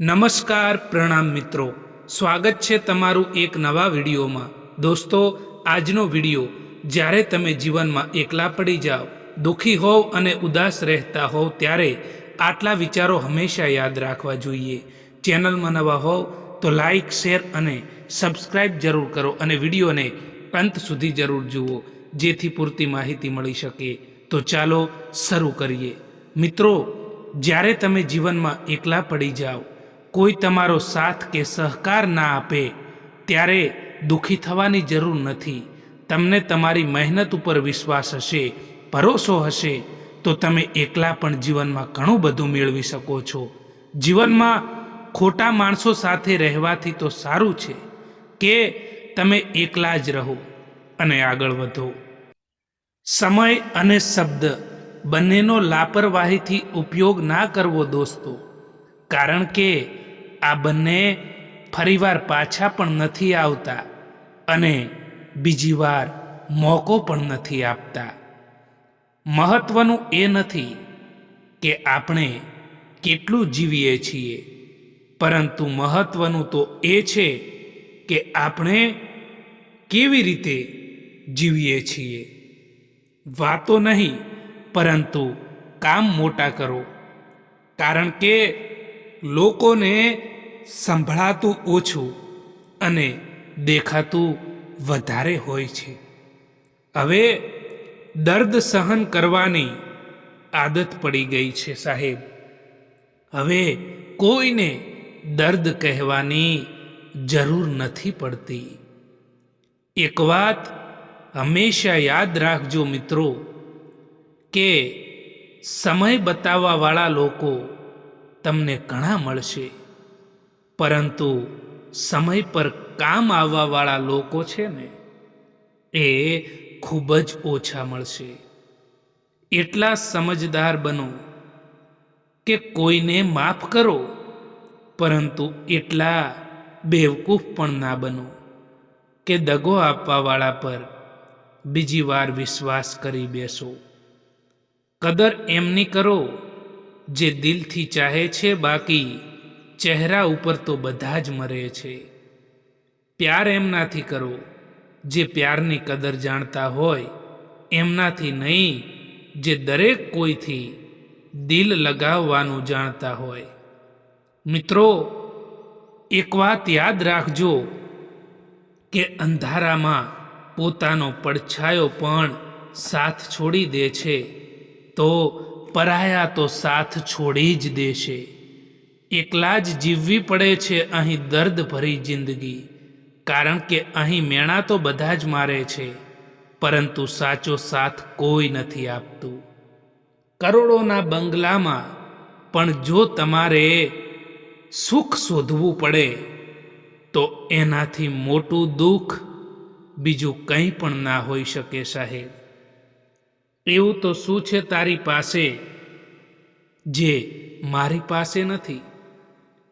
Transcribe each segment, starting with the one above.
નમસ્કાર પ્રણામ મિત્રો. સ્વાગત છે તમારું એક નવા વિડીયોમાં. દોસ્તો, આજનો વીડિયો, જ્યારે તમે જીવનમાં એકલા પડી જાઓ, દુઃખી હોવ અને ઉદાસ રહેતા હોવ, ત્યારે આટલા વિચારો હંમેશા યાદ રાખવા જોઈએ. ચેનલમાં નવા હોવ, તો લાઈક, શેર અને સબસ્ક્રાઇબ જરૂર કરો અને વિડીયોને અંત સુધી જરૂર જુઓ, જેથી પૂરતી માહિતી મળી શકે. તો ચાલો શરૂ કરીએ. મિત્રો, જ્યારે તમે જીવનમાં એકલા પડી જાઓ કોઈ તમારો સાથ કે સહકાર ના આપે, ત્યારે દુઃખી થવાની જરૂર નથી. તમને તમારી મહેનત ઉપર વિશ્વાસ હશે, ભરોસો હશે, તો તમે એકલા પણ જીવનમાં ઘણું બધું મેળવી શકો છો. જીવનમાં ખોટા માણસો સાથે રહેવાથી તો સારું છે, કે તમે એકલા જ રહો અને આગળ વધો. સમય અને શબ્દ બંનેનો લાપરવાહીથી ઉપયોગ ના કરવો દોસ્તો, કારણ કે આ બંને ફરીવાર પાછા પણ નથી આવતા અને બીજી વાર મોકો પણ નથી આપતા. મહત્વનું એ નથી કે આપણે કેટલું જીવીએ છીએ, પરંતુ મહત્વનું તો એ છે કે આપણે કેવી રીતે જીવીએ છીએ. વાતો નહીં, પરંતુ કામ મોટા કરો. કારણ કે લોકોને સંભળાતું ઓછું અને દેખાતું વધારે હોય છે. હવે દર્દ સહન કરવાની આદત પડી ગઈ છે સાહેબ. હવે કોઈને દર્દ કહેવાની જરૂર નથી પડતી. એક વાત હંમેશા યાદ રાખજો મિત્રો, કે સમય બતાવવાવાળા લોકો તમને ઘણા મળશે. પરંતુ સમય પર કામ આવવાવાળા લોકો છે ને, એ ખૂબ જ ઓછા મળશે. એટલા સમજદાર બનો કે કોઈને માફ કરો, પરંતુ એટલા બેવકૂફ પણ ના બનો કે દગો આપવાવાળા પર બીજી વાર વિશ્વાસ કરી બેસો. કદર એમની કરો, જે દિલથી ચાહે છે બાકી ચહેરા ઉપર તો બધા જ મરે છે. પ્યાર એમનાથી કરો, જે પ્યારની કદર જાણતા હોય, એમનાથી નહીં, જે દરેક કોઈથી દિલ લગાવવાનું જાણતા હોય. મિત્રો, એક વાત યાદ રાખજો કે અંધારામાં પોતાનો પડછાયો પણ સાથ છોડી દે છે, તો પરાયા તો સાથ છોડી જ દેશે. એકલા જ જીવવી પડે છે અહીં દર્દ ભરી જિંદગી. કારણ કે અહીં મેણા તો બધા જ મારે છે, પરંતુ સાચો સાથ કોઈ નથી આપતું. કરોડોના બંગલામાં પણ જો તમારે સુખ શોધવું પડે, તો એનાથી મોટું દુઃખ બીજું કંઈ પણ ના હોઈ શકે સાહેબ. એવું તો શું છે તારી પાસે, જે મારી પાસે નથી?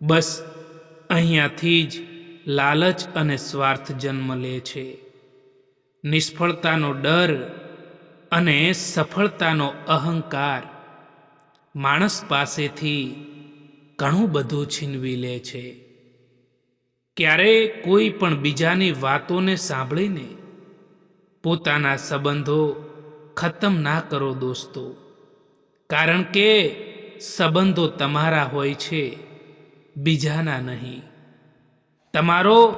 બસ, અહીંયાથી જ લાલચ અને સ્વાર્થ જન્મ લે છે. નિષ્ફળતાનો ડર અને સફળતાનો અહંકાર માણસ પાસેથી ઘણું બધું છીનવી લે છે. ક્યારે કોઈ પણ બીજાની વાતોને સાંભળીને પોતાના સંબંધો ખતમ ના કરો દોસ્તો. કારણ કે સંબંધો તમારા હોય છે. બીજાના નહીં. તમારો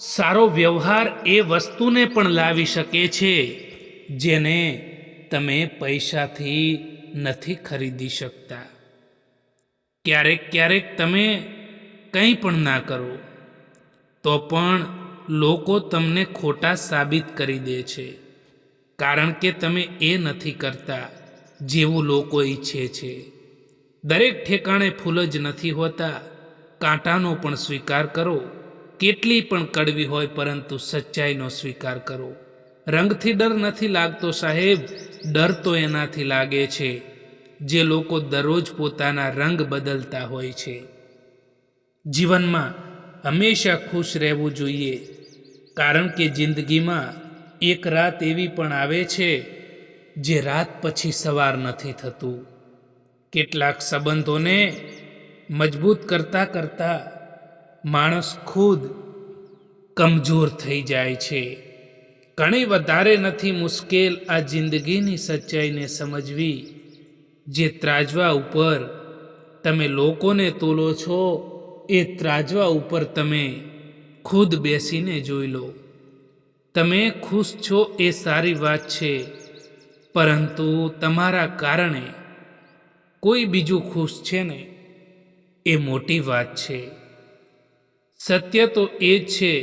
સારો વ્યવહાર એ વસ્તુને પણ લાવી શકે છે, જેને તમે પૈસાથી નથી ખરીદી શકતા. ક્યારેક ક્યારેક તમે કંઈ પણ ના કરો, તો પણ લોકો તમને ખોટા સાબિત કરી દે છે, કારણ કે તમે એ નથી કરતા જેવું લોકો ઈચ્છે છે. દરેક ઠેકાણે ફૂલ જ નથી હોતા કાંટાનો પણ સ્વીકાર કરો. કેટલી પણ કડવી હોય પરંતુ સચ્ચાઈનો સ્વીકાર કરો. રંગથી ડર નથી લાગતો સાહેબ. ડર તો એનાથી લાગે છે. જે લોકો દરરોજ પોતાના રંગ બદલતા હોય છે. જીવનમાં હંમેશા ખુશ રહેવું જોઈએ. કારણ કે જિંદગીમાં એક રાત એવી પણ આવે છે, જે રાત પછી સવાર નથી થતું. કેટલાક સંબંધોને મજબૂત કરતાં કરતાં માણસ ખુદ કમજોર થઈ જાય છે. ઘણી વધારે નથી મુશ્કેલ આ જિંદગીની સચ્ચાઈને સમજવી જે ત્રાજવા ઉપર તમે લોકોને તોલો છો, એ ત્રાજવા ઉપર તમે ખુદ બેસીને જોઈ લો. તમે ખુશ છો એ સારી વાત છે, પરંતુ તમારા કારણે કોઈ બીજું ખુશ છે ને? એ મોટી વાત છે. સત્ય તો એ છે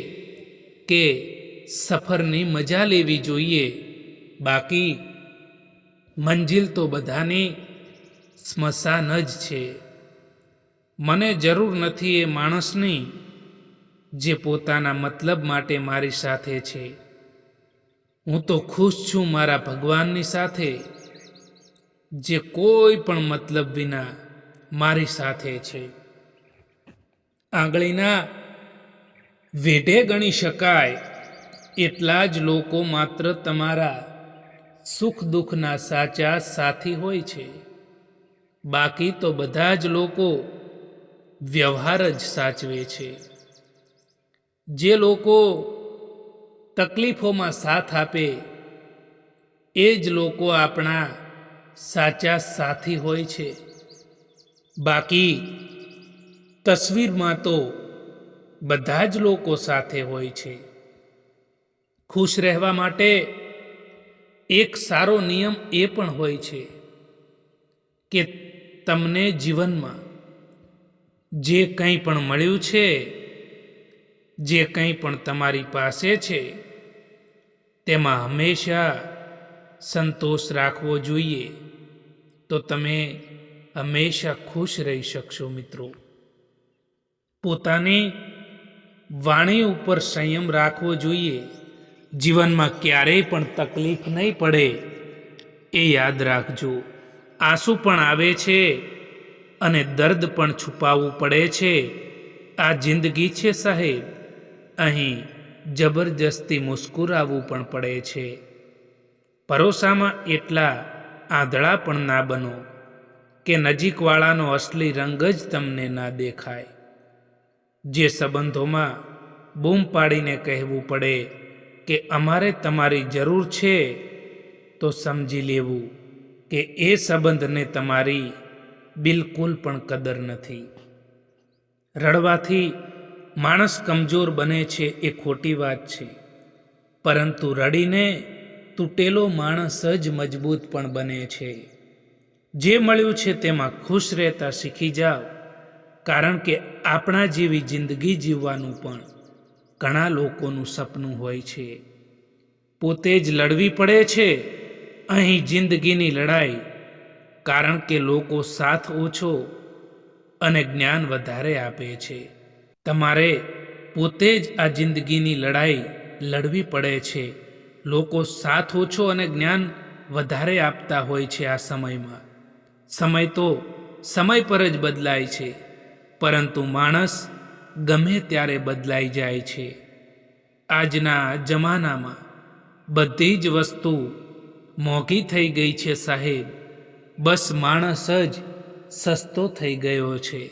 કે સફરની મજા લેવી જોઈએ. બાકી મંજિલ તો બધાની સ્મશાન જ છે. મને જરૂર નથી એ માણસની જે પોતાના મતલબ માટે મારી સાથે છે. હું તો ખુશ છું મારા ભગવાનની સાથે, જે કોઈ પણ મતલબ વિના મારી સાથે છે. આંગળીના વેઢે ગણી શકાય એટલા જ લોકો માત્ર તમારા સુખ દુઃખના સાચા સાથી હોય છે. બાકી તો બધા જ લોકો વ્યવહાર જ સાચવે છે. જે લોકો તકલીફોમાં સાથ આપે, એ જ લોકો આપણા સાચા સાથી હોય છે. બાકી તસવીરમાં તો બધા જ લોકો સાથે હોય છે. ખુશ રહેવા માટે એક સારો નિયમ એ પણ હોય છે કે તમને જીવનમાં જે કંઈ પણ મળ્યું છે, જે કંઈ પણ તમારી પાસે છે, તેમાં હંમેશા સંતોષ રાખવો જોઈએ. તો તમે હંમેશા ખુશ રહી શકશો મિત્રો. પોતાની વાણી ઉપર સંયમ રાખવો જોઈએ. જીવનમાં ક્યારેય પણ તકલીફ નહીં પડે એ યાદ રાખજો. આંસુ પણ આવે છે અને દર્દ પણ છુપાવવું પડે છે. આ જિંદગી છે સાહેબ. અહીં જબરજસ્તી મુસ્કુરાવવું પણ પડે છે. ભરોસામાં એટલા આંધળા પણ ના બનો. કે નજીકવાળાનો અસલી રંગ જ તમને ના દેખાય. જે સંબંધોમાં બૂમ પાડીને કહેવું પડે કે અમારે તમારી જરૂર છે, તો સમજી લેવું કે એ સંબંધને તમારી બિલકુલ પણ કદર નથી. રડવાથી માણસ કમજોર બને છે એ ખોટી વાત છે. પરંતુ રડીને તૂટેલો માણસ જ મજબૂત પણ બને છે. જે મળ્યું છે તેમાં ખુશ રહેતા શીખી જાઓ. કારણ કે આપણા જેવી જિંદગી જીવવાનું પણ ઘણા લોકોનું સપનું હોય છે. પોતે જ લડવી પડે છે. અહીં જિંદગીની લડાઈ. કારણ કે લોકો સાથ ઓછો અને જ્ઞાન વધારે આપે છે. તમારે પોતે જ આ જિંદગીની લડાઈ લડવી પડે છે. લોકો સાથ ઓછો અને જ્ઞાન વધારે આપતા હોય છે આ સમયમાં. સમય તો સમય પર જ બદલાય છે, પરંતુ માણસ ગમે ત્યારે બદલાઈ જાય છે. આજના જમાનામાં બધી જ વસ્તુ મોંઘી થઈ ગઈ છે સાહેબ. બસ માણસ જ સસ્તો થઈ ગયો છે.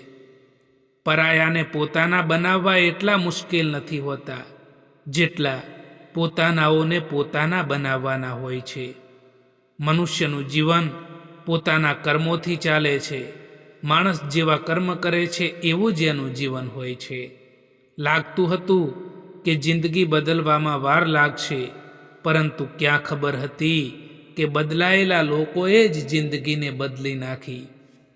પરાયાને પોતાના બનાવવા એટલા મુશ્કેલ નથી હોતા, જેટલા પોતાનાઓને પોતાના બનાવવાના હોય છે. મનુષ્યનું જીવન પોતાના કર્મોથી ચાલે છે. માણસ જેવા કર્મ કરે છે એવું જ એનું જીવન હોય છે. લાગતું હતું કે જિંદગી બદલવામાં વાર લાગશે, પરંતુ ક્યાં ખબર હતી કે બદલાયેલા લોકોએ જ જિંદગીને બદલી નાખી.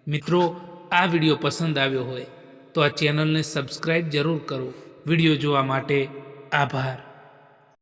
મિત્રો, આ વીડિયો પસંદ આવ્યો હોય તો આ ચેનલને સબસ્ક્રાઈબ જરૂર કરો. વીડિયો જોવા માટે આભાર.